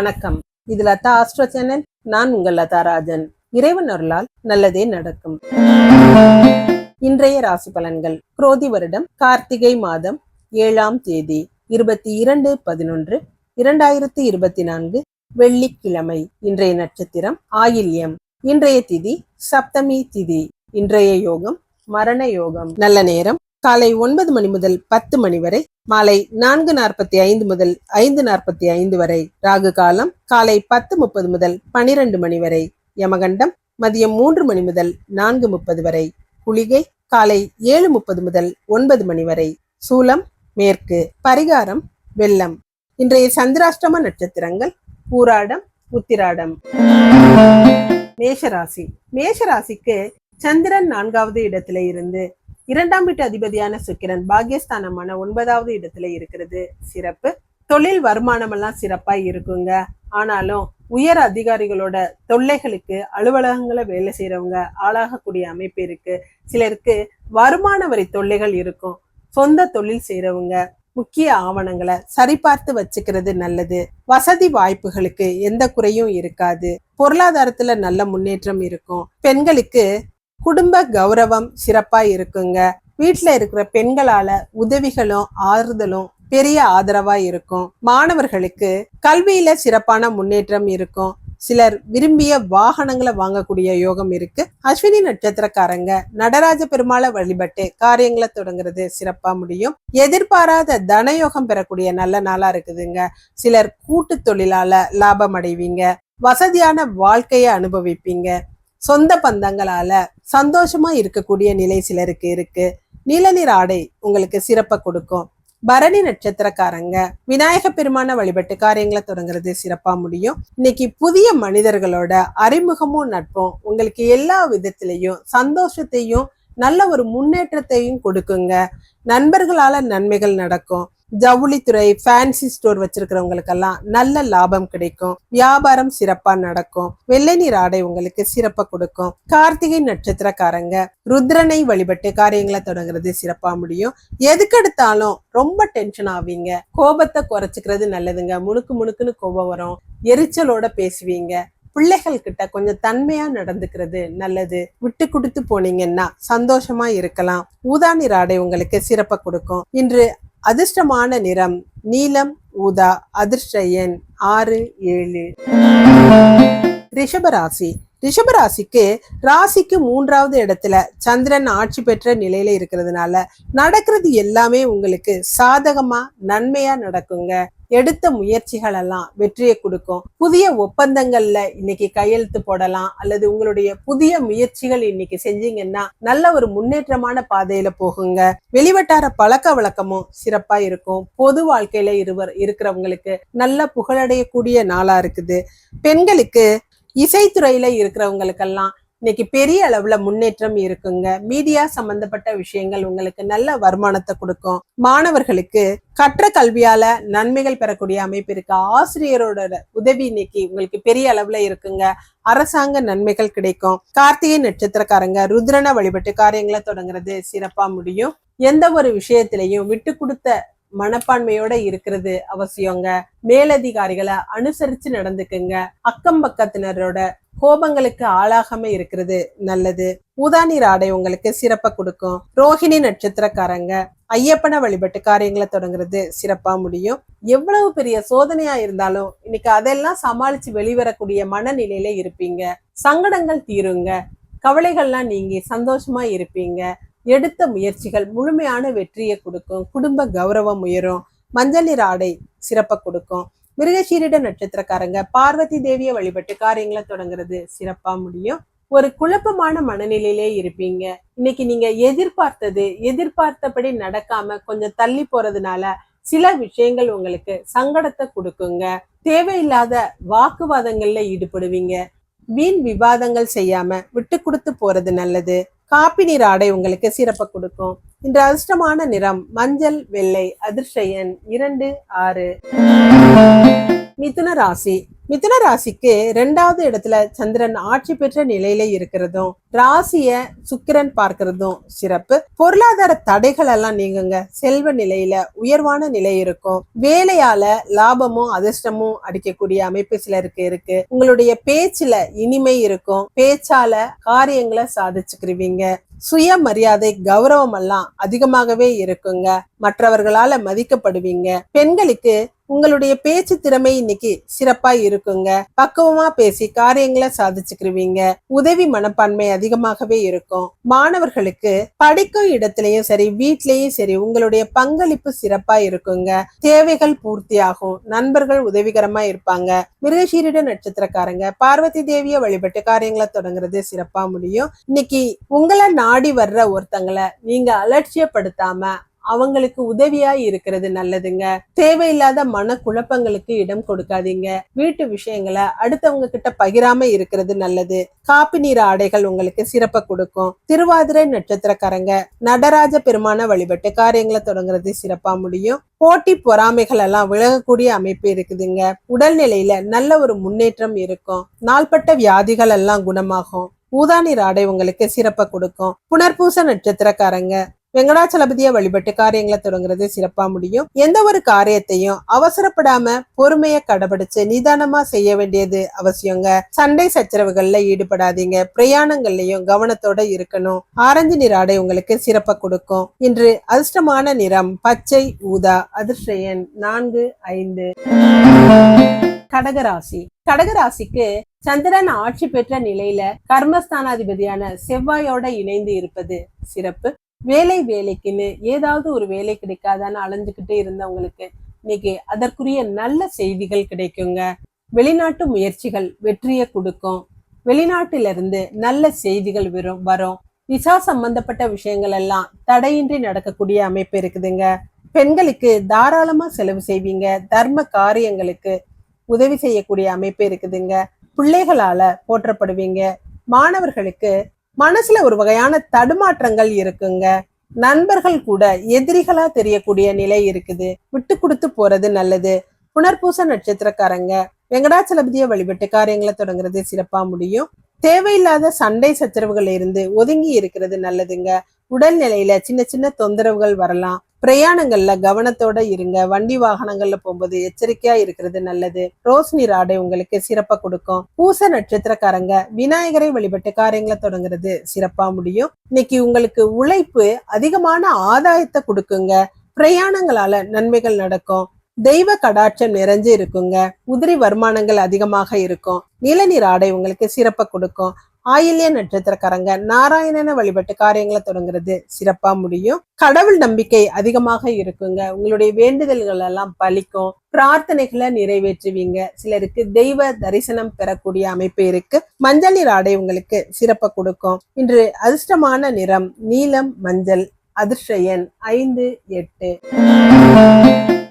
வணக்கம். இது Latha astro channel. நான் உங்கள் லதா ராஜன். இறைவன் அருளால் நல்லதே நடக்கும். இன்றைய ராசி பலன்கள். குரோதி வருடம் கார்த்திகை மாதம் ஏழாம் தேதி இருபத்தி இரண்டு பதினொன்று இரண்டாயிரத்தி இருபத்தி நான்கு வெள்ளிக்கிழமை இன்றைய நட்சத்திரம் ஆயில்யம். இன்றைய திதி சப்தமி திதி. இன்றைய யோகம் மரண யோகம். நல்ல நேரம் காலை ஒன்பது மணி முதல் பத்து மணி வரை மாலை நான்கு நாற்பத்தி ஐந்து முதல் ஐந்து நாற்பத்தி ஐந்து வரை ராகு காலம் காலை பத்து முப்பது முதல் பனிரெண்டு மணி வரை யமகண்டம் மதியம் மூன்று மணி முதல் நான்கு முப்பது வரை குளிகை காலை ஏழு முப்பது முதல் ஒன்பது மணி வரை சூலம் மேற்கு பரிகாரம் வெள்ளம். இன்றைய சந்திராஷ்டம நட்சத்திரங்கள் பூராடம் உத்திராடம். மேஷராசி. மேஷராசிக்கு சந்திரன் நான்காவது இடத்துல இருந்து இரண்டாம் வீட்டு அதிபதியான சுக்கிரன் பாகியஸ்தானமான ஒன்பதாவது இடத்துல இருக்கிறது. சிறப்பு. தொழில் வருமானம் எல்லாம் சிறப்பா இருக்குங்க. ஆனாலும் உயர் அதிகாரிகளோட தொல்லைகளுக்கு அலுவலகங்களை வேலை செய்யறவங்க ஆளாகக்கூடிய அமைப்பு இருக்கு. சிலருக்கு வருமான வரி தொல்லைகள் இருக்கும். சொந்த தொழில் செய்யறவங்க முக்கிய ஆவணங்களை சரிபார்த்து வச்சுக்கிறது நல்லது. வசதி வாய்ப்புகளுக்கு எந்த குறையும் இருக்காது. பொருளாதாரத்துல நல்ல முன்னேற்றம் இருக்கும். பெண்களுக்கு குடும்ப கௌரவம் சிறப்பா இருக்குங்க. வீட்டுல இருக்கிற பெண்களால உதவிகளும் ஆறுதலும் பெரிய ஆதரவா இருக்கும். மாணவர்களுக்கு கல்வியில சிறப்பான முன்னேற்றம் இருக்கும். சிலர் விரும்பிய வாகனங்களை வாங்கக்கூடிய யோகம் இருக்கு. அஸ்வினி நட்சத்திரக்காரங்க நடராஜ பெருமாளை வழிபட்டு காரியங்களை தொடங்குறது சிறப்பா முடியும். எதிர்பாராத தனயோகம் பெறக்கூடிய நல்ல நாளா இருக்குதுங்க. சிலர் கூட்டு தொழிலால லாபம் அடைவீங்க. வசதியான வாழ்க்கையை அனுபவிப்பீங்க. சொந்த பந்தங்களால சந்தோஷமா இருக்கக்கூடிய நிலை சிலருக்கு இருக்கு. நீலநீர் ஆடை உங்களுக்கு சிறப்பை கொடுக்கும். பரணி நட்சத்திரக்காரங்க விநாயக பெருமான வழிபட்டு காரியங்களை தொடங்குறது சிறப்பா முடியும். இன்னைக்கு புதிய மனிதர்களோட அறிமுகமும் நட்பும் உங்களுக்கு எல்லா விதத்திலையும் சந்தோஷத்தையும் நல்ல ஒரு முன்னேற்றத்தையும் கொடுக்குங்க. நண்பர்களால நன்மைகள் நடக்கும். ஜவுளித்துறை ஃபேன்சி ஸ்டோர் வச்சிருக்கிறவங்களுக்கெல்லாம் நல்ல லாபம் கிடைக்கும். வியாபாரம் சிறப்பா நடக்கும். வெள்ளை நீர் ஆடை உங்களுக்கு சிறப்பா கொடுக்கும். கார்த்திகை நட்சத்திரக்காரங்க ருத்ரனை வழிபட்டு காரியங்களை தொடங்குறது சிறப்பா முடியும். எதுக்கெடுத்தாலும் ரொம்ப டென்ஷன் ஆவீங்க. கோபத்தை குறைச்சிக்கிறது நல்லதுங்க. முழுக்கு முணுக்குன்னு கோபம் வரும். எரிச்சலோட பேசுவீங்க. பிள்ளைகள் கிட்ட கொஞ்சம் தன்மையா நடந்துக்கிறது நல்லது. விட்டு கொடுத்து போனீங்கன்னா சந்தோஷமா இருக்கலாம். ஊதா நீர் ஆடை உங்களுக்கு சிறப்பை கொடுக்கும். இன்று அதிர்ஷ்டமான நிறம் நீலம் ஊதா அதிர்ஷ்ட எண் ஆறு ஏழு. ரிஷபராசி. ரிஷபராசிக்கு ராசிக்கு மூன்றாவது இடத்துல சந்திரன் ஆட்சி பெற்ற நிலையில இருக்கிறதுனால நடக்கிறது எல்லாமே உங்களுக்கு சாதகமா நன்மையா நடக்குங்க. எடுத்த முயற்சிகள் எல்லாம் வெற்றியை கொடுக்கும். புதிய ஒப்பந்தங்கள்ல இன்னைக்கு கையெழுத்து போடலாம் அல்லது உங்களுடைய புதிய முயற்சிகள் இன்னைக்கு செஞ்சீங்கன்னா நல்ல ஒரு முன்னேற்றமான பாதையில போகுங்க. வெளிவட்டார பழக்க வழக்கமும் சிறப்பா இருக்கும். பொது வாழ்க்கையில இருவர் இருக்கிறவங்களுக்கு நல்ல புகழடையக்கூடிய நாளா இருக்குது. பெண்களுக்கு இசைத்துறையில இருக்கிறவங்களுக்கெல்லாம் இன்னைக்கு பெரிய அளவுல முன்னேற்றம் இருக்குங்க. மீடியா சம்பந்தப்பட்ட விஷயங்கள் உங்களுக்கு நல்ல வருமானத்தை கொடுக்கும். மாணவர்களுக்கு கற்ற கல்வியால நன்மைகள் பெறக்கூடிய அமைப்பு இருக்கு. ஆசிரியரோட உதவி இன்னைக்கு உங்களுக்கு பெரிய அளவுல இருக்குங்க. அரசாங்க நன்மைகள் கிடைக்கும். கார்த்திகை நட்சத்திரக்காரங்க ருத்ரனை வழிபட்டு காரியங்களை தொடங்குறது சிறப்பா முடியும். எந்த ஒரு விஷயத்திலையும் விட்டு கொடுத்த மனப்பான்மையோட இருக்கிறது அவசியங்க. மேலதிகாரிகளை அனுசரிச்சு நடந்துக்குங்க. அக்கம் பக்கத்தினரோட கோபங்களுக்கு ஆளாகாம இருக்கிறது நல்லது. ஊதாநீர் ஆடை உங்களுக்கு சிறப்பை கொடுக்கும். ரோஹிணி நட்சத்திரக்காரங்க ஐயப்பனை வழிபட்டு காரியங்களை தொடங்குறது சிறப்பா முடியும். எவ்வளவு பெரிய சோதனையா இருந்தாலும் இன்னைக்கு அதெல்லாம் சமாளிச்சு வெளிவரக்கூடிய மனநிலையில இருப்பீங்க. சங்கடங்கள் தீருங்க. கவலைகள்லாம் நீங்கி சந்தோஷமா இருப்பீங்க. எடுத்த முயற்சிகள் முழுமையான வெற்றியை கொடுக்கும். குடும்ப கௌரவம் உயரும். மஞ்சள் நீர் ஆடை சிறப்பை கொடுக்கும். மிருகசீரிட நட்சத்திரக்காரங்க பார்வதி தேவியை வழிபட்டு காரியங்களை தொடங்குறது சிறப்பா முடியும். ஒரு குழப்பமான மனநிலையிலே இருப்பீங்க. இன்னைக்கு நீங்க எதிர்பார்த்தது எதிர்பார்த்தபடி நடக்காம கொஞ்சம் தள்ளி போறதுனால சில விஷயங்கள் உங்களுக்கு சங்கடத்தை கொடுக்குங்க. தேவையில்லாத வாக்குவாதங்கள்ல ஈடுபடுவீங்க. வீண் விவாதங்கள் செய்யாம விட்டு கொடுத்து போறது நல்லது. காப்பி நீர் ஆடை உங்களுக்கு சிறப்பை கொடுக்கும். இன்று அதிர்ஷ்டமான நிறம் மஞ்சள் வெள்ளை அதிர்ஷ்ட எண் இரண்டு ஆறு. மிதுன ராசி. மிதுன ராசிக்கு ரெண்டாவது இடத்துல சந்திரன் ஆட்சி பெற்ற நிலையில இருக்கிறதும் ராசிய சுக்கிரன் பார்க்கிறதும் சிறப்பு. பொருளாதார தடைகள் எல்லாம் நீங்குங்க. செல்வ நிலையில உயர்வான நிலை இருக்கும். வேலையால லாபமும் அதிர்ஷ்டமும் அடிக்கக்கூடிய அமைப்பு சிலருக்கு இருக்கு. உங்களுடைய பேச்சுல இனிமை இருக்கும். பேச்சால காரியங்களை சாதிச்சுக்கிருவீங்க. சுயமரியாதை கௌரவம் எல்லாம் அதிகமாகவே இருக்குங்க. மற்றவர்களால மதிக்கப்படுவீங்க. பெண்களுக்கு உங்களுடைய பேச்சு திறமை இன்னைக்கு சிறப்பா இருக்குங்க. பக்குவமா பேசி காரியங்களை சாதிச்சுக்கிருவீங்க. உதவி மனப்பான்மை அதிகமாகவே இருக்கும். மாணவர்களுக்கு படிக்கும் இடத்துலயும் சரி வீட்லயும் சரி உங்களுடைய பங்களிப்பு சிறப்பா இருக்குங்க. தேவைகள் பூர்த்தியாகும். நண்பர்கள் உதவிகரமா இருப்பாங்க. மிருகசீரிட நட்சத்திரக்காரங்க பார்வதி தேவிய வழிபட்டு காரியங்களை தொடங்குறது சிறப்பா முடியும். இன்னைக்கு உங்களை நாடி வர்ற ஒருத்தங்களை நீங்க அலட்சியப்படுத்தாம அவங்களுக்கு உதவியா இருக்கிறது நல்லதுங்க. தேவையில்லாத மன குழப்பங்களுக்கு இடம் கொடுக்காதீங்க. வீட்டு விஷயங்களை அடுத்தவங்க கிட்ட பகிராம இருக்கிறது நல்லது. காப்பி நீர் ஆடைகள் உங்களுக்கு சிறப்பை கொடுக்கும். திருவாதிரை நட்சத்திரக்காரங்க நடராஜ பெருமான வழிபட்டு காரியங்களை தொடங்குறது சிறப்பா முடியும். போட்டி பொறாமைகள் எல்லாம் விலகக்கூடிய அமைப்பு இருக்குதுங்க. உடல்நிலையில நல்ல ஒரு முன்னேற்றம் இருக்கும். நாள்பட்ட வியாதிகள் எல்லாம் குணமாகும். ஊதாநீர் ஆடை உங்களுக்கு சிறப்பை கொடுக்கும். புனர்பூச நட்சத்திரக்காரங்க வெங்கடாச்சலபதியா வழிபட்டு காரியங்களை தொடங்குறது சிறப்பா முடியும். எந்த ஒரு காரியத்தையும் அவசரப்படாம பொறுமைய கடைபிடிச்சு நிதானமா செய்ய வேண்டியது அவசியங்க. சண்டை சச்சரவுகள்ல ஈடுபடாதீங்க. பிரயாணங்கள்லயும் கவனத்தோட இருக்கணும். ஆரஞ்சு நிற உங்களுக்கு சிறப்பை கொடுக்கும். இன்று அதிர்ஷ்டமான நிறம் பச்சை ஊதா அதிர்ஷ்டயன் நான்கு ஐந்து. கடகராசி. கடகராசிக்கு சந்திரன் ஆட்சி பெற்ற நிலையில கர்மஸ்தானாதிபதியான செவ்வாயோட இணைந்து இருப்பது சிறப்பு. வேலை வேலைக்குன்னு ஏதாவது ஒரு வேலை கிடைக்காதான்னு அலைஞ்சுக்கிட்டே இருந்தவங்களுக்கு இன்னைக்கு அதற்குரிய நல்ல செய்திகள் கிடைக்குங்க. வெளிநாட்டு முயற்சிகள் வெற்றியை கொடுக்கும். வெளிநாட்டிலிருந்து நல்ல செய்திகள் வரும் வரும். விசா சம்பந்தப்பட்ட விஷயங்கள் எல்லாம் தடையின்றி நடக்கக்கூடிய அமைப்பு இருக்குதுங்க. பெண்களுக்கு தாராளமா செலவு செய்வீங்க. தர்ம காரியங்களுக்கு உதவி செய்யக்கூடிய அமைப்பு இருக்குதுங்க. பிள்ளைகளால போற்றப்படுவீங்க. மாணவர்களுக்கு மனசுல ஒரு வகையான தடுமாற்றங்கள் இருக்குங்க. நண்பர்கள் கூட எதிரிகளா தெரியக்கூடிய நிலை இருக்குது. விட்டு கொடுத்து போறது நல்லது. புனர்பூச நட்சத்திரக்காரங்க வெங்கடாச்சலபதிய வழிபட்டு காரியங்களை தொடங்குறது சிறப்பா முடியும். தேவையில்லாத சண்டை சச்சரவுகள் இருந்து ஒதுங்கி இருக்கிறது நல்லதுங்க. உடல்நிலையில சின்ன சின்ன தொந்தரவுகள் வரலாம். பிரயாணங்கள்ல கவனத்தோட இருங்க. வண்டி வாகனங்கள்ல போகும்போது எச்சரிக்கையா இருக்கிறது நல்லது. ரோஸ்னி ராடை ஆடை உங்களுக்கு சிறப்பா கொடுக்கும். பூச நட்சத்திரக்காரங்க விநாயகரை வழிபட்டு காரியங்களை தொடங்குறது சிறப்பா முடியும். இன்னைக்கு உங்களுக்கு உழைப்பு அதிகமான ஆதாயத்தை கொடுக்குங்க. பிரயாணங்களால நன்மைகள் நடக்கும். தெய்வ கடாட்சம் நிறைஞ்சு இருக்குங்க. உதிரி வருமானங்கள் அதிகமாக இருக்கும். நிலநீர் ஆடை உங்களுக்கு சிறப்பை கொடுக்கும். ஆயில்ய நட்சத்திரக்காரங்க நாராயணனை வழிபட்டு காரியங்களை தொடங்குறது சிறப்பா முடியும். கடவுள் நம்பிக்கை அதிகமாக இருக்குங்க. உங்களுடைய வேண்டுதல்கள் எல்லாம் பலிக்கும். பிரார்த்தனைகளை நிறைவேற்றுவீங்க. சிலருக்கு தெய்வ தரிசனம் பெறக்கூடிய அமைப்பு இருக்கு. மஞ்சள் நீர் ஆடை உங்களுக்கு சிறப்பை கொடுக்கும். இன்று அதிர்ஷ்டமான நிறம் நீலம் மஞ்சள் அதிர்ஷ்ட எண் ஐந்து எட்டு.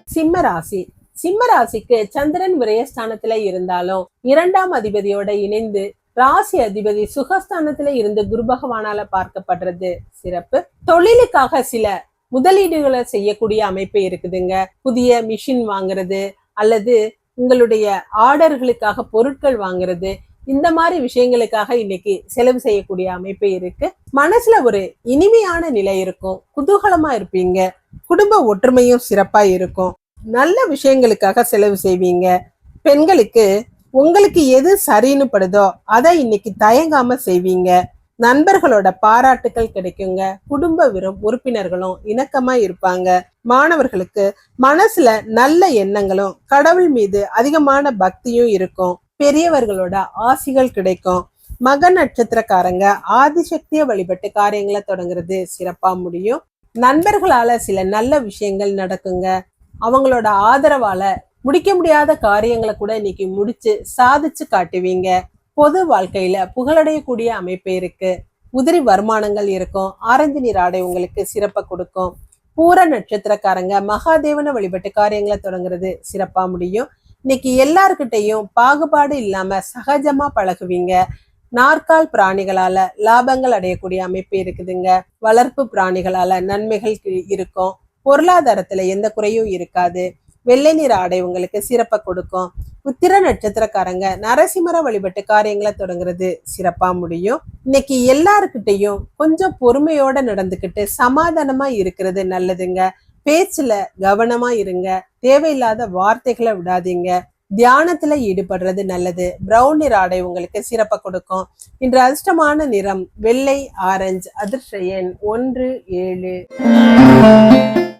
சிம்ம ராசி. சிம்ம ராசிக்கு சந்திரன் விரயஸ்தானத்துல இருந்தாலும் இரண்டாம் அதிபதியோட இணைந்து ராசி அதிபதி சுகஸ்தானத்துல இருந்து குரு பகவானால பார்க்கப்படுறது சிறப்பு. தொழிலுக்காக சில முதலீடுகளை செய்யக்கூடிய அமைப்பு இருக்குதுங்க. புதிய மிஷின் வாங்குறது அல்லது உங்களுடைய ஆர்டர்களுக்காக பொருட்கள் வாங்குறது. இந்த மாதிரி விஷயங்களுக்காக இன்னைக்கு செலவு செய்யக்கூடிய அமைப்பு இருக்கு. மனசுல ஒரு இனிமையான நிலை இருக்கும். குதூகலமா இருப்பீங்க. குடும்ப ஒற்றுமையும் சிறப்பா இருக்கும். நல்ல விஷயங்களுக்காக செலவு செய்வீங்க. பெண்களுக்கு உங்களுக்கு எது சரின்னு படுதோ அதை இன்னைக்கு தயங்காம செய்வீங்க. நண்பர்களோட பாராட்டுக்கள் கிடைக்குங்க. குடும்ப விரும் உறுப்பினர்களும் இணக்கமா இருப்பாங்க. மாணவர்களுக்கு மனசுல நல்ல எண்ணங்களும் கடவுள் மீது அதிகமான பக்தியும் இருக்கும். பெரியவர்களோட ஆசிகள் கிடைக்கும். மக நட்சத்திரக்காரங்க ஆதிசக்திய வழிபட்டு காரியங்களை தொடங்குறது சிறப்பா முடியும். நண்பர்களால சில நல்ல விஷயங்கள் நடக்குங்க. அவங்களோட ஆதரவால முடிக்க முடியாத காரியங்களை கூட இன்னைக்கு முடிச்சு சாதிச்சு காட்டுவீங்க. பொது வாழ்க்கையில புகழடையக்கூடிய அமைப்பு இருக்கு. உதிரி வருமானங்கள் இருக்கும். ஆரஞ்சு நீர் ஆடை உங்களுக்கு சிறப்பை கொடுக்கும். பூர நட்சத்திரக்காரங்க மகாதேவனை வழிபட்டு காரியங்களை தொடங்குறது சிறப்பா முடியும். இன்னைக்கு எல்லார்கிட்டையும் பாகுபாடு இல்லாம சகஜமா பழகுவீங்க. நாற்கால் பிராணிகளால லாபங்கள் அடையக்கூடிய அமைப்பு இருக்குதுங்க. வளர்ப்பு பிராணிகளால நன்மைகள் கி- இருக்கும். பொருளாதாரத்துல எந்த குறையும் இருக்காது. வெள்ளை நிற ஆடை உங்களுக்கு சிறப்பை கொடுக்கும். உத்திர நட்சத்திரக்காரங்க நரசிம்மர வழிபட்டு காரியங்களை தொடங்குறது சிறப்பா முடியும். இன்னைக்கு எல்லாருக்கிட்டையும் கொஞ்சம் பொறுமையோட நடந்துக்கிட்டு சமாதானமா இருக்கிறது நல்லதுங்க. பேச்சுல கவனமா இருங்க. தேவையில்லாத வார்த்தைகளை விடாதீங்க. தியானத்துல ஈடுபடுறது நல்லது. பிரவுன் நிற ஆடை உங்களுக்கு சிறப்பை கொடுக்கும். இன்று அதிர்ஷ்டமான நிறம் வெள்ளை ஆரஞ்சு அதிர்ஷ்ட ஒன்று ஏழு.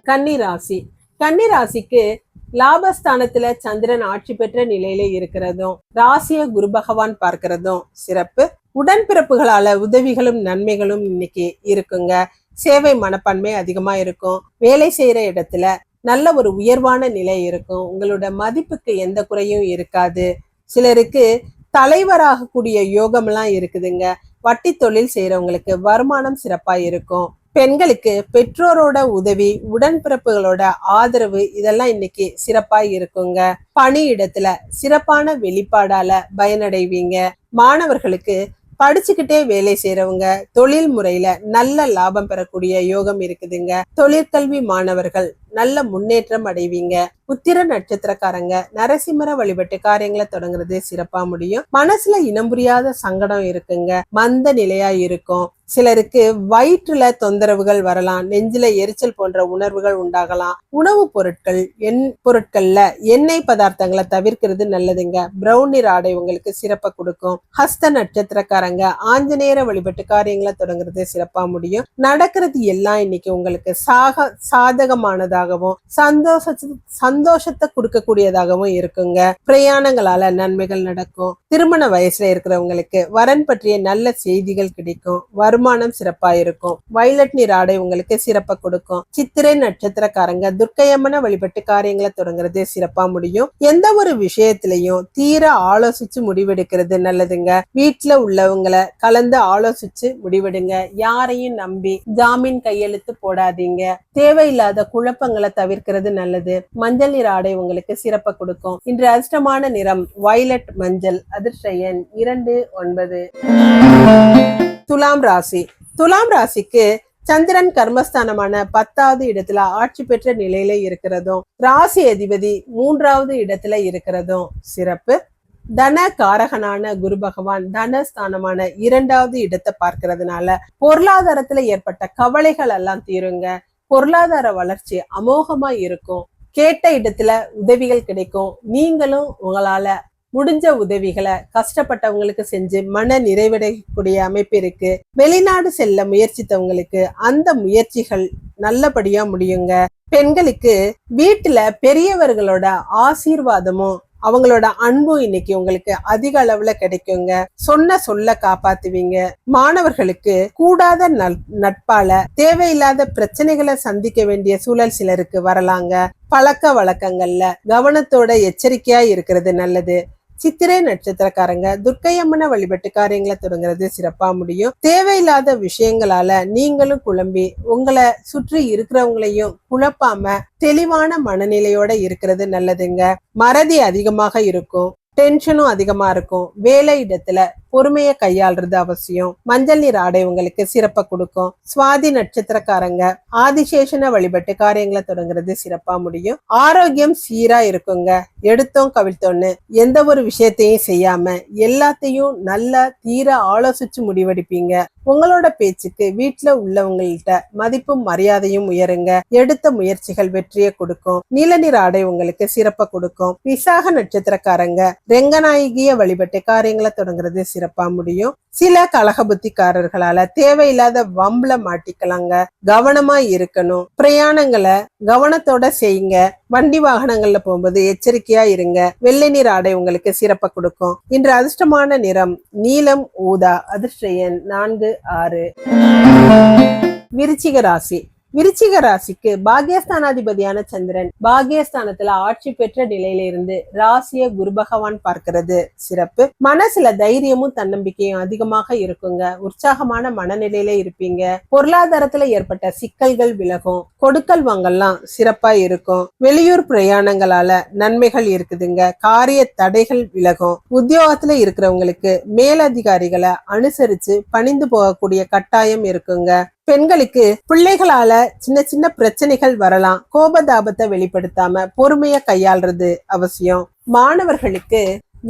கன்னிராசி கன்னிராசிக்கு லாபஸ்தானத்துல சந்திரன் ஆட்சி பெற்ற நிலையில இருக்கிறதும் ராசிய குரு பகவான் பார்க்கிறதும் சிறப்பு. உடன்பிறப்புகளால உதவிகளும் நன்மைகளும் இன்னைக்கு இருக்குங்க. சேவை மனப்பான்மை அதிகமா இருக்கும். வேலை செய்யற இடத்துல நல்ல ஒரு உயர்வான நிலை இருக்கும். உங்களோட மதிப்புக்கு எந்த குறையும் இருக்காது. சிலருக்கு தலைவராகக்கூடிய யோகம்லாம் இருக்குதுங்க. வட்டி தொழில் செய்யறவங்களுக்கு வருமானம் சிறப்பா இருக்கும். பெண்களுக்கு பெற்றோரோட உதவி உடன்பிறப்புகளோட ஆதரவு இதெல்லாம் இன்னைக்கு சிறப்பா இருக்குங்க. பணியிடத்துல சிறப்பான வெளிப்பாடால பயனடைவீங்க. மாணவர்களுக்கு படிச்சுக்கிட்டே வேலை செய்யறவங்க தொழில் முறையில நல்ல லாபம் பெறக்கூடிய யோகம் இருக்குதுங்க. தொழிற்கல்வி மாணவர்கள் நல்ல முன்னேற்றம் அடைவீங்க. உத்திர நட்சத்திரக்காரங்க நரசிம்மர வழிபட்டு காரியங்களை தொடங்குறது சிறப்பா முடியும். மனசுல இனம் புரியாத சங்கடம் இருக்குங்க. மந்த நிலையா இருக்கும். சிலருக்கு வயிற்றுல தொந்தரவுகள் வரலாம். நெஞ்சில எரிச்சல் போன்ற உணர்வுகள் உண்டாகலாம். உணவுப் பொருட்கள் எண் பொருட்கள்ல எண்ணெய் பதார்த்தங்களை தவிர்க்கிறது நல்லதுங்க. பிரவுன் நிற ஆடை உங்களுக்கு சிறப்பை கொடுக்கும். ஹஸ்த நட்சத்திரக்காரங்க ஆஞ்சநேயர வழிபட்டு காரியங்களை தொடங்குறது சிறப்பா முடியும். நடக்கிறது எல்லாம் இன்னைக்கு உங்களுக்கு சாக சாதகமானதா கொடுக்கக்கூடியதாகவும் சந்தோஷ சந்தோஷத்தை கொடுக்கக்கூடியதாகவும் இருக்குங்க. பிரயாணங்களால நன்மைகள் நடக்கும். திருமண வயசுல இருக்கிறவங்களுக்கு வரன் பற்றிய நல்ல செய்திகள் கிடைக்கும். வருமானம் சிறப்பா இருக்கும் வயலட் நீர் ஆடை உங்களுக்கு சிறப்பை கொடுக்கும். சித்திரை நட்சத்திரக்காரங்க துர்க்கையம்மன வழிபட்டு காரியங்களை தொடங்குறது சிறப்பா முடியும். எந்த ஒரு விஷயத்திலையும் தீர ஆலோசிச்சு முடிவெடுக்கிறது நல்லதுங்க. வீட்டுல உள்ளவங்களை கலந்து ஆலோசிச்சு முடிவெடுங்க. யாரையும் நம்பி ஜாமீன் கையெழுத்து போடாதீங்க. தேவையில்லாத குழப்பங்களை தவிர்க்கிறது நல்லது. மஞ்சள் நிற ஆடை உங்களுக்கு சிறப்பை கொடுக்கும். இன்று அதிர்ஷ்டமான நிறம் வயலட் மஞ்சள் அதிர்ஷ்ட எண் இரண்டு ஒன்பது. துலாம் ராசி. துலாம் ராசிக்கு சந்திரன் கர்மஸ்தானமான பத்தாவது இடத்துல ஆட்சி பெற்ற நிலையில இருக்கிறதும் ராசி அதிபதி மூன்றாவது இடத்துல இருக்கிறதும் சிறப்பு. தன காரகனான குரு பகவான் தனஸ்தானமான இரண்டாவது இடத்தை பார்க்கறதுனால பொருளாதாரத்துல ஏற்பட்ட கவலைகள் எல்லாம் தீருங்க. பொருளாதார வளர்ச்சி அமோகமா இருக்கும். கேட்ட இடத்துல உதவிகள் கிடைக்கும். நீங்களும் உங்களால முடிஞ்ச உதவிகளை கஷ்டப்பட்டவங்களுக்கு செஞ்சு மன நிறைவடையக்கூடிய அமைப்பு இருக்கு. வெளிநாடு செல்ல முயற்சித்தவங்களுக்கு அந்த முயற்சிகள் நல்லபடியா முடியுங்க. பெண்களுக்கு வீட்டுல பெரியவர்களோட ஆசீர்வாதமும் அவங்களோட அன்பும் இன்னைக்கு உங்களுக்கு அதிக அளவுல கிடைக்குங்க. சொன்ன சொல்ல காப்பாத்துவீங்க. மாணவர்களுக்கு கூடாத நல்- நட்பால தேவையில்லாத பிரச்சனைகளை சந்திக்க வேண்டிய சூழல் சிலருக்கு வரலாங்க. பழக்க வழக்கங்கள்ல கவனத்தோட எச்சரிக்கையா இருக்கிறது நல்லது. சித்திரை நட்சத்திரக்காரங்க துர்க்கையம்மனை வழிபட்டு காரியங்களை தொடங்குறது சிறப்பா முடியும். தேவையில்லாத விஷயங்களால நீங்களும் குழம்பி உங்களை சுற்றி இருக்கிறவங்களையும் குழப்பாம தெளிவான மனநிலையோட இருக்கிறது நல்லதுங்க. மறதி அதிகமாக இருக்கும் டென்ஷனும் அதிகமா இருக்கும். வேலை இடத்துல பொறுமையை கையாளுறது அவசியம். மஞ்சள் நீர் ஆடை உங்களுக்கு சிறப்பை கொடுக்கும். சுவாதி நட்சத்திரக்காரங்க ஆதிசேஷனை வழிபட்டு காரியங்களை தொடங்குறது சிறப்பா முடியும். ஆரோக்கியம் சீரா இருக்குங்க. எடுத்தோம் கவிழ்த்தோன்னு எந்த ஒரு விஷயத்தையும் செய்யாம எல்லாத்தையும் நல்லா தீர ஆலோசிச்சு முடிவெடுப்பீங்க. உங்களோட பேச்சுக்கு வீட்டுல உள்ளவங்கள்ட்ட மதிப்பும் மரியாதையும் உயருங்க. எடுத்த முயற்சிகள் வெற்றியை கொடுக்கும். நீல நிற ஆடை உங்களுக்கு சிறப்பை கொடுக்கும். விசாக நட்சத்திரக்காரங்க ரெங்கநாயகிய வழிபட்டு காரியங்களை தொடங்குறது சிறப்பா முடியும். சில கலகபுத்திக்காரர்களால தேவையில்லாத வம்புல மாட்டிக்கலாங்க. கவனமா இருக்கணும். பிரயாணங்களை கவனத்தோட செய்யுங்க. வண்டி வாகனங்கள்ல போகும்போது எச்சரிக்கையா இருங்க. வெள்ளை நிற ஆடை உங்களுக்கு சிறப்பை கொடுக்கும். இன்று அதிர்ஷ்டமான நிறம் நீலம் ஊதா அதிர்ஷ்ட எண் நான்கு ஆறு. விருச்சிக ராசி. விருச்சிக ராசிக்கு பாகியஸ்தானாதிபதியான சந்திரன் பாகியஸ்தானத்துல ஆட்சி பெற்ற நிலையில இருந்து ராசிய குரு பகவான் பார்க்கிறது. சிறப்பு. மனசுல தைரியமும் தன்னம்பிக்கையும் அதிகமாக இருக்குங்க. உற்சாகமான மனநிலையில இருப்பீங்க. பொருளாதாரத்துல ஏற்பட்ட சிக்கல்கள் விலகும். கொடுக்கல் வாங்கல்லாம் சிறப்பா இருக்கும். வெளியூர் பிரயாணங்களால நன்மைகள் இருக்குதுங்க. காரிய தடைகள் விலகும். உத்தியோகத்துல இருக்கிறவங்களுக்கு மேலதிகாரிகளை அனுசரிச்சு பணிந்து போகக்கூடிய கட்டாயம் இருக்குங்க. பெண்களுக்கு பிள்ளைகளால சின்ன சின்ன பிரச்சனைகள் வரலாம். கோபதாபத்தை வெளிப்படுத்தாம பொறுமைய கையாள்றது அவசியம். மாணவர்களுக்கு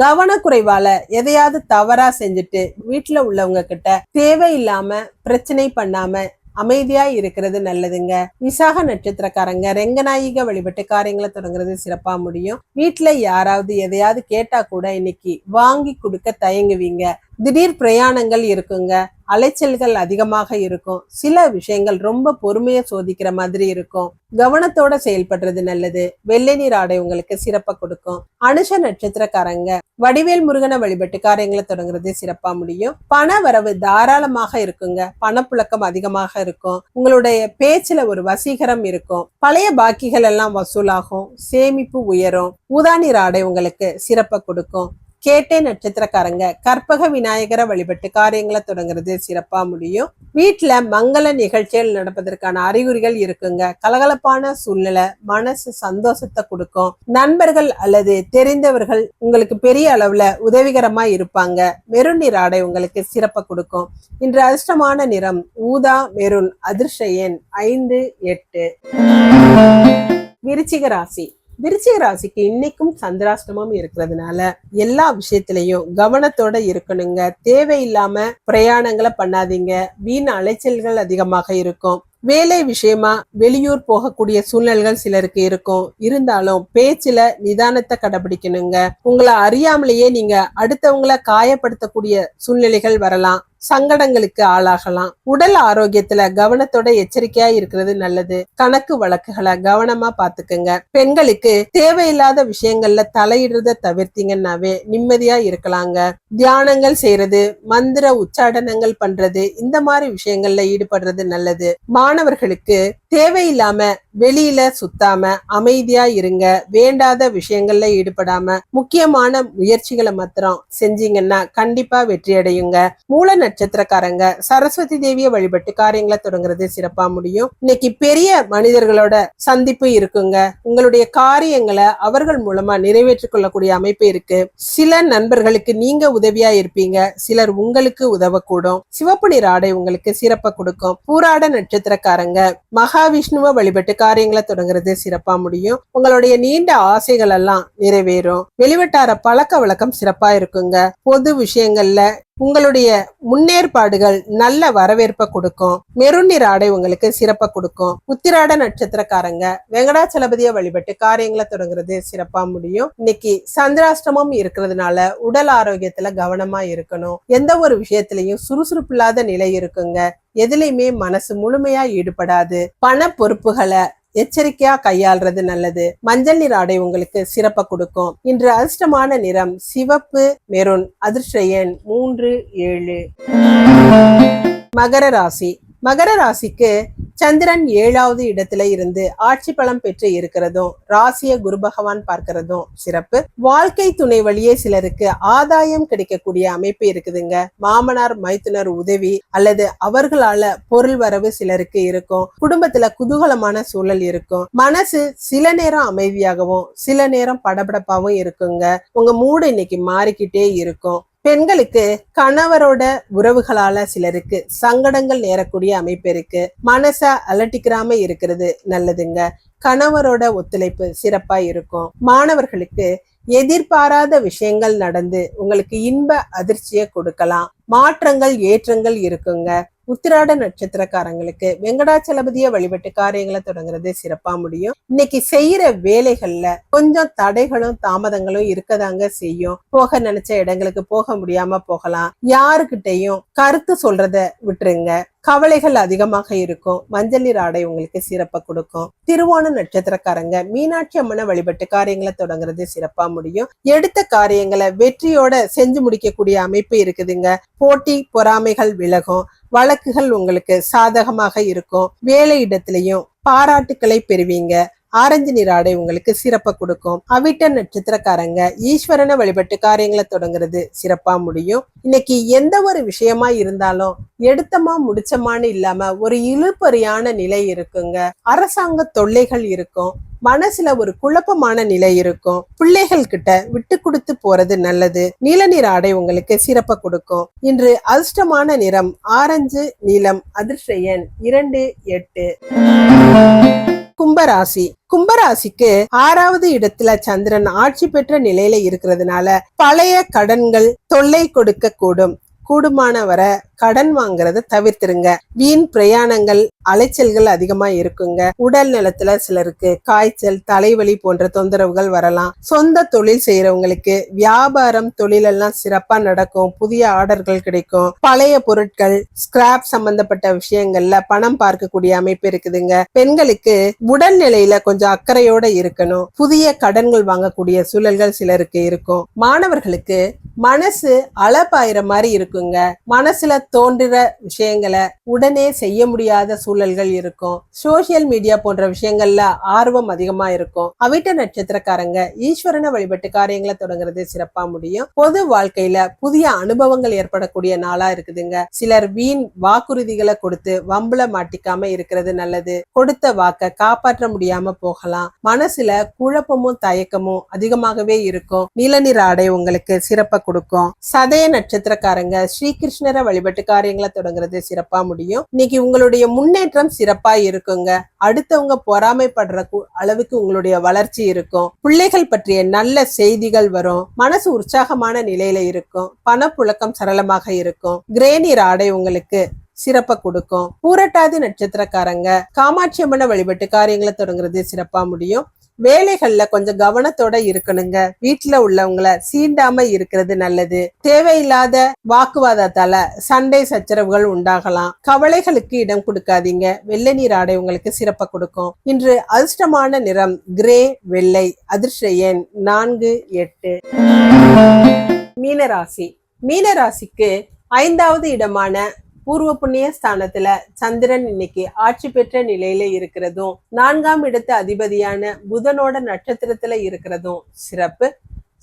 கவனக்குறைவால எதையாவது தவறா செஞ்சுட்டு வீட்டுல உள்ளவங்க கிட்ட தேவையில்லாம பிரச்சனை பண்ணாம அமைதியா இருக்கிறது நல்லதுங்க. விசாக நட்சத்திரக்காரங்க ரெங்கநாயக வழிபட்டு காரியங்களை தொடங்குறது சிறப்பா முடியும். வீட்டுல யாராவது எதையாவது கேட்டா கூட இன்னைக்கு வாங்கி கொடுக்க தயங்குவீங்க. திடீர் பிரயாணங்கள் இருக்குங்க. அலைச்சல்கள் அதிகமாக இருக்கும். சில விஷயங்கள் ரொம்ப பொறுமையை சோதிக்கிற மாதிரி இருக்கும். கவனத்தோட செயல்படுறது நல்லது. வெள்ளை நீர் ஆடை உங்களுக்கு சிறப்பா கொடுக்கும். அனுஷ நட்சத்திரக்காரங்க வடிவேல் முருகனை வழிபட்டு காரியங்களை தொடங்குறது சிறப்பா முடியும். பண வரவு தாராளமாக இருக்குங்க. பணப்புழக்கம் அதிகமாக இருக்கும். உங்களுடைய பேச்சுல ஒரு வசீகரம் இருக்கும். பழைய பாக்கிகள் எல்லாம் வசூலாகும். சேமிப்பு உயரும். ஊதாநீர் ஆடை உங்களுக்கு சிறப்பை கொடுக்கும். கேட்டே நட்சத்திரக்காரங்க. கற்பக விநாயகரை வழிபட்டு காரியங்களை தொடங்குறது சிறப்பா முடியும். வீட்டுல மங்கள நிகழ்ச்சிகள் நடப்பதற்கான அறிகுறிகள் இருக்குங்க. கலகலப்பான சூழ்நிலை மனசு சந்தோஷத்தை கொடுக்கும். நண்பர்கள் அல்லது தெரிந்தவர்கள் உங்களுக்கு பெரிய அளவுல உதவிகரமா இருப்பாங்க. மெருன் நிற ஆடை உங்களுக்கு சிறப்பை கொடுக்கும். இன்று அதிர்ஷ்டமான நிறம் ஊதா மெருன் அதிர்ஷ்ட எண் ஐந்து எட்டு. விருச்சிக ராசி. விருச்சிக ராசிக்கு இன்னைக்கும் சந்திராஷ்டமம் இருக்கிறதுனால எல்லா விஷயத்திலையும் கவனத்தோட இருக்கணுங்க. தேவையில்லாம பிரயாணங்களை பண்ணாதீங்க. வீண் அலைச்சல்கள் அதிகமாக இருக்கும். வேலை விஷயமா வெளியூர் போகக்கூடிய சூழ்நிலைகள் சிலருக்கு இருக்கும். இருந்தாலும் பேச்சுல நிதானத்தை கடைபிடிக்கணுங்க. உங்களை அறியாமலேயே நீங்க அடுத்தவங்களை காயப்படுத்தக்கூடிய சூழ்நிலைகள் வரலாம். சங்கடங்களுக்கு ஆளாகலாம். உடல் ஆரோக்கியத்துல கவனத்தோட எச்சரிக்கையா இருக்கிறது நல்லது. கணக்கு வழக்குகளை கவனமா பாத்துக்கங்க பெண்களுக்கு தேவையில்லாத விஷயங்கள்ல தலையிடுறத தவிர்த்தீங்கன்னாவே நிம்மதியா இருக்கலாங்க. தியானங்கள் செய்யறது மந்திர உச்சாடனங்கள் பண்றது இந்த மாதிரி விஷயங்கள்ல ஈடுபடுறது நல்லது. மாணவர்களுக்கு தேவையில்லாம வெளியில சுத்தாம அமைதியா இருங்க. வேண்டாத விஷயங்கள்ல ஈடுபடாம முக்கியமான முயற்சிகளை மாத்திரம் செஞ்சீங்கன்னா கண்டிப்பா வெற்றி அடையுங்க மூல நட்சத்திரக்காரங்க. சரஸ்வதி தேவியை வழிபட்டு காரியங்களை தொடங்குறது சிறப்பா முடியும். இன்னைக்கு பெரிய மனிதர்களோட சந்திப்பு இருக்குங்க. உங்களுடைய காரியங்களை அவர்கள் மூலமா நிறைவேற்றிக் கொள்ளக்கூடிய அமைப்பு இருக்கு. சில நண்பர்களுக்கு நீங்க உதவியா இருப்பீங்க. சிலர் உங்களுக்கு உதவக்கூடும். சிவப்பு நிற ஆடை உங்களுக்கு சிறப்பை கொடுக்கும். பூராட நட்சத்திரக்காரங்க மகாவிஷ்ணுவை வழிபட்டு காரியங்களை தொடங்குறது சிறப்பா முடியும். உங்களுடைய நீண்ட ஆசைகள் எல்லாம் நிறைவேறும். வெளிவட்டார பழக்க வழக்கம் சிறப்பா இருக்குங்க. பொது விஷயங்கள்ல உங்களுடைய முன்னேற்பாடுகள் நல்ல வரவேற்பை கொடுக்கும். மெருன் நிற ஆடை உங்களுக்கு சிறப்பை கொடுக்கும். உத்திராட நட்சத்திரக்காரங்க வெங்கடாச்சலபதியை வழிபட்டு காரியங்களை தொடங்குறது சிறப்பா முடியும். இன்னைக்கு சந்திராஷ்டமம் இருக்கிறதுனால உடல் ஆரோக்கியத்துல கவனமா இருக்கணும். எந்த ஒரு விஷயத்திலையும் சுறுசுறுப்பு இல்லாத நிலை இருக்குங்க. எதுலையுமே மனசு முழுமையா ஈடுபடாது. பண பொறுப்புகளை எச்சரிக்கையா கையாள்றது நல்லது. மஞ்சள் நிற ஆடை உங்களுக்கு சிறப்பை கொடுக்கும். இன்று அதிர்ஷ்டமான நிறம் சிவப்பு மெருன் அதிர்ஷ்ட எண் மூன்று ஏழு. மகர ராசி. மகர ராசிக்கு சந்திரன் ஏழாவது இடத்துல இருந்து ஆட்சி பலம் பெற்று இருக்கிறதும் ராசிய குரு பகவான் பார்க்கிறதும் சிறப்பு. வாழ்க்கை துணை வழியே சிலருக்கு ஆதாயம் கிடைக்கக்கூடிய அமைப்பு இருக்குதுங்க. மாமனார் மைத்துனர் உதவி அல்லது அவர்களால பொருள் வரவு சிலருக்கு இருக்கும். குடும்பத்துல குதூகலமான சூழல் இருக்கும். மனசு சில நேரம் அமைதியாகவும் சில நேரம் படபடப்பாகவும் இருக்குங்க. உங்க மூடு இன்னைக்கு மாறிக்கிட்டே இருக்கும். பெண்களுக்கு கணவரோட உறவுகளால சிலருக்கு சங்கடங்கள் நேரக்கூடிய அமைப்பு இருக்கு. மனச அலட்டிக்கிறாம இருக்கிறது நல்லதுங்க. கணவரோட ஒத்துழைப்பு சிறப்பா இருக்கும். மாணவர்களுக்கு எதிர்பாராத விஷயங்கள் நடந்து உங்களுக்கு இன்ப அதிர்ச்சியை கொடுக்கலாம். மாற்றங்கள் ஏற்றங்கள் இருக்குங்க. உத்திராட நட்சத்திரக்காரங்களுக்கு வெங்கடாச்சலபதிய வழிபட்டு காரியங்களை தொடங்குறது சிறப்பா முடியும். இன்னைக்கு செய்யற வேலைகள்ல கொஞ்சம் தடைகளும் தாமதங்களும் இருக்கதாங்க செய்யும். போக நினைச்ச இடங்களுக்கு போக முடியாம போகலாம். யாருக்கிட்டையும் கருத்து சொல்றத விட்டுருங்க. கவலைகள் அதிகமாக இருக்கும். மஞ்சள் நீர் ஆடை உங்களுக்கு சிறப்பை கொடுக்கும். திருவோண நட்சத்திரக்காரங்க மீனாட்சி அம்மனை வழிபட்டு காரியங்களை தொடங்குறது சிறப்பா முடியும். எடுத்த காரியங்களை வெற்றியோட செஞ்சு முடிக்கக்கூடிய அமைப்பு இருக்குதுங்க. போட்டி பொறாமைகள் விலகும். வழக்குகள் உங்களுக்கு சாதகமாக இருக்கும். வேலை இடத்திலையும் பாராட்டுக்களை பெறுவீங்க. ஆரஞ்சு நிற ஆடை உங்களுக்கு சிறப்பை கொடுக்கும். அவிட்ட நட்சத்திரக்காரங்க ஈஸ்வரனை வழிபட்டு காரியங்களை தொடங்குறது சிறப்பா முடியும். இன்னைக்கு எந்த ஒரு விஷயமா இருந்தாலும் எடுத்தமா முடிச்சமான்னு இல்லாம ஒரு இழுபறியான நிலை இருக்குங்க. அரசாங்க தொல்லைகள் இருக்கும். மனசுல ஒரு குழப்பமான நிலை இருக்கும். பிள்ளைகள் கிட்ட விட்டு கொடுத்து போறது நல்லது. நீல நிற ஆடை உங்களுக்கு சிறப்பை கொடுக்கும். இன்று அதிர்ஷ்டமான நிறம் ஆரஞ்சு நீலம் அதிர்ஷ்ட எண் இரண்டு எட்டு. கும்பராசி. கும்பராசிக்கு ஆறாவது இடத்துல சந்திரன் ஆட்சி பெற்ற நிலையில இருக்கிறதுனால பழைய கடன்கள் தொல்லை கொடுக்க கூடும் கூடுமான வர கடன் வாங்குறத தவிர்த்துருங்க. வீண் பிரயாணங்கள் அலைச்சல்கள் அதிகமா இருக்குங்க. உடல் நலத்துல சிலருக்கு காய்ச்சல் தலைவலி போன்ற தொந்தரவுகள் வரலாம். சொந்த தொழில் செய்யறவங்களுக்கு வியாபாரம் தொழில் எல்லாம் சிறப்பா நடக்கும். புதிய ஆர்டர்கள் கிடைக்கும். பழைய பொருட்கள் ஸ்கிராப் சம்பந்தப்பட்ட விஷயங்கள்ல பணம் பார்க்கக்கூடிய அமைப்பு இருக்குதுங்க. பெண்களுக்கு உடல் நிலையில கொஞ்சம் அக்கறையோட இருக்கணும். புதிய கடன்கள் வாங்கக்கூடிய சூழல்கள் சிலருக்கு இருக்கும். மாணவர்களுக்கு மனசு அளப்பாயிர மாதிரி இருக்குங்க. மனசுல தோன்றுற விஷயங்களை உடனே செய்ய முடியாத சூழல்கள் இருக்கும். சோசியல் மீடியா போன்ற விஷயங்கள்ல ஆர்வம் அதிகமா இருக்கும். அவிட்ட நட்சத்திரக்காரங்க ஈஸ்வரனை வழிபட்டு காரியங்களை தொடங்குறது சிறப்பா முடியும். பொது வாழ்க்கையில புதிய அனுபவங்கள் ஏற்படக்கூடிய நாளா இருக்குதுங்க. சிலர் வீண் வாக்குறுதிகளை கொடுத்து வம்புல மாட்டிக்காம இருக்கிறது நல்லது. கொடுத்த வாக்க காப்பாற்ற முடியாம போகலாம். மனசுல குழப்பமும் தயக்கமும் அதிகமாகவே இருக்கும். நீலநிற ஆடை உங்களுக்கு சிறப்பை கொடுக்கும். சதய நட்சத்திரக்காரங்க ஸ்ரீகிருஷ்ணரை வழிபட்டு காரியங்களை தொடங்குறது சிறப்பா முடியும். இன்னைக்கு உங்களுடைய முன்னேற்றம் சிறப்பா இருக்குங்க. அடுத்தவங்க பொறாமைப்படுற அளவுக்கு உங்களுடைய வளர்ச்சி இருக்கும். பிள்ளைகள் பற்றிய நல்ல செய்திகள் வரும். மனசு உற்சாகமான நிலையில இருக்கும். பணப்புழக்கம் சரளமாக இருக்கும். கிரேனியர் ஆடை உங்களுக்கு சிறப்ப கொடுக்கும். பூரட்டாதி நட்சத்திரக்காரங்க காமாட்சி அம்மனை வழிபட்டு காரியங்களை தொடங்குறது சிறப்பா முடியும். வேலைகள்ல கொஞ்சம் கவனத்தோட இருக்கணுங்க. வீட்டுல உள்ளவங்கள சீண்டாம இருக்கிறது நல்லது. தேவையில்லாத வாக்குவாதத்தால சண்டை சச்சரவுகள் உண்டாகலாம். கவலைகளுக்கு இடம் கொடுக்காதீங்க. வெள்ளை நீர் ஆடை உங்களுக்கு சிறப்ப கொடுக்கும். இன்று அதிர்ஷ்டமான நிறம் கிரே வெள்ளை அதிர்ஷ்ட எண் நான்கு எட்டு. மீனராசி. மீனராசிக்கு ஐந்தாவது இடமான பூர்வ புண்ணிய ஸ்தானத்துல சந்திரன் இன்னைக்கு ஆட்சி பெற்ற நிலையில இருக்கிறதும் நான்காம் இடத்து அதிபதியான புதனோட நட்சத்திரத்துல இருக்கிறதும் சிறப்பு.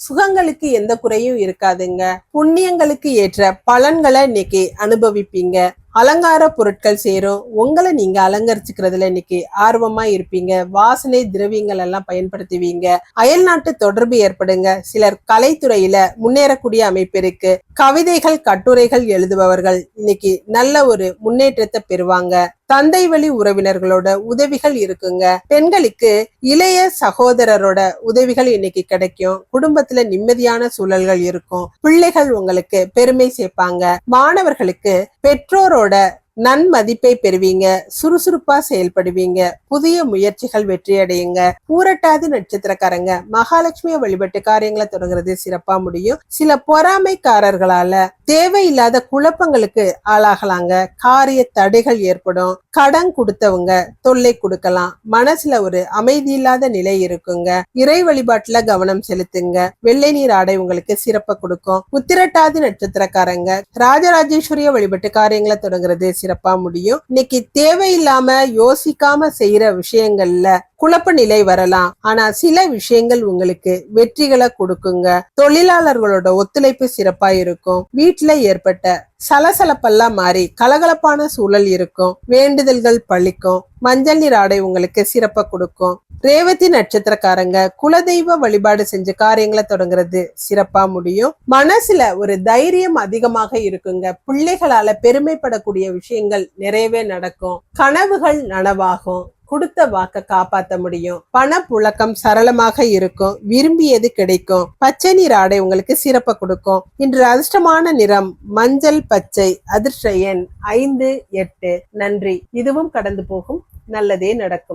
சுகங்களுக்கு எந்த குறையும் இருக்காதுங்க. புண்ணியங்களுக்கு ஏற்ற பலன்களை இன்னைக்கு அனுபவிப்பீங்க. அலங்கார பொருட்கள் சேரும். உங்களை நீங்க அலங்கரிச்சுக்கிறதுல இன்னைக்கு ஆர்வமா இருப்பீங்க. வாசனை திரவியங்கள் எல்லாம் பயன்படுத்துவீங்க. அயல்நாட்டு தொடர்பு ஏற்படுங்க. சிலர் கலைத்துறையில முன்னேறக்கூடிய அமைப்பு இருக்கு. கவிதைகள் கட்டுரைகள் எழுதுபவர்கள் இன்னைக்கு நல்ல ஒரு முன்னேற்றத்தை பெறுவாங்க. தந்தை வழி உறவினர்களோட உதவிகள் இருக்குங்க. பெண்களுக்கு இளைய சகோதரரோட உதவிகள் இன்னைக்கு கிடைக்கும். குடும்பத்துல நிம்மதியான சூழல்கள் இருக்கும். பிள்ளைகள் உங்களுக்கு பெருமை சேர்ப்பாங்க. மாணவர்களுக்கு பெற்றோரோட உங்களோட நன்மதிப்பை பெறுவீங்க சுறுசுறுப்பா செயல்படுவீங்க புதிய முயற்சிகள் வெற்றியடையுங்க பூரட்டாதி நட்சத்திரக்காரங்க மகாலட்சுமியை வழிபட்டு காரியங்களை தொடங்குறது சிறப்பா முடியும். சில பொறாமைக்காரர்களால தேவையில்லாத குழப்பங்களுக்கு ஆளாகலாங்க. காரிய தடைகள் ஏற்படும். கடன் கொடுத்தவங்க தொல்லை கொடுக்கலாம். மனசுல ஒரு அமைதி இல்லாத நிலை இருக்குங்க. இறை வழிபாட்டுல கவனம் செலுத்துங்க. வெள்ளை நீர் ஆடை உங்களுக்கு சிறப்பை கொடுக்கும். உத்திரட்டாதி நட்சத்திரக்காரங்க ராஜராஜேஸ்வரிய வழிபட்டு காரியங்களை தொடங்குறது சிறப்பா முடியும். இன்னைக்கு தேவையில்லாம யோசிக்காம செய்யற விஷயங்கள்ல குழப்ப நிலை வரலாம். ஆனா சில விஷயங்கள் உங்களுக்கு வெற்றிகளை கொடுக்குங்க. தொழிலாளர்களோட ஒத்துழைப்பு சிறப்பா இருக்கும். வீட்டுல ஏற்பட்ட சலசலப்பெல்லாம் மாறி கலகலப்பான சூழல் இருக்கும். வேண்டுதல்கள் பழிக்கும். மஞ்சள் நீர் ஆடை உங்களுக்கு சிறப்பை கொடுக்கும். ரேவதி நட்சத்திரக்காரங்க குலதெய்வ வழிபாடு செஞ்ச காரியங்களை தொடங்குறது சிறப்பா முடியும். மனசுல ஒரு தைரியம் அதிகமாக இருக்குங்க. பிள்ளைகளால பெருமைப்படக்கூடிய விஷயங்கள் நிறையவே நடக்கும். கனவுகள் நனவாகும். கொடுத்த வாக்க காப்பாத்த முடியும். பண புழக்கம் சரளமாக இருக்கும். விரும்பியது கிடைக்கும். பச்சை நீர் ஆடை உங்களுக்கு சிறப்பை கொடுக்கும். இன்று அதிர்ஷ்டமான நிறம் மஞ்சள் பச்சை அதிர்ஷ்ட எண் ஐந்து எட்டு. நன்றி. இதுவும் கடந்து போகும் நல்லதே நடக்கும்.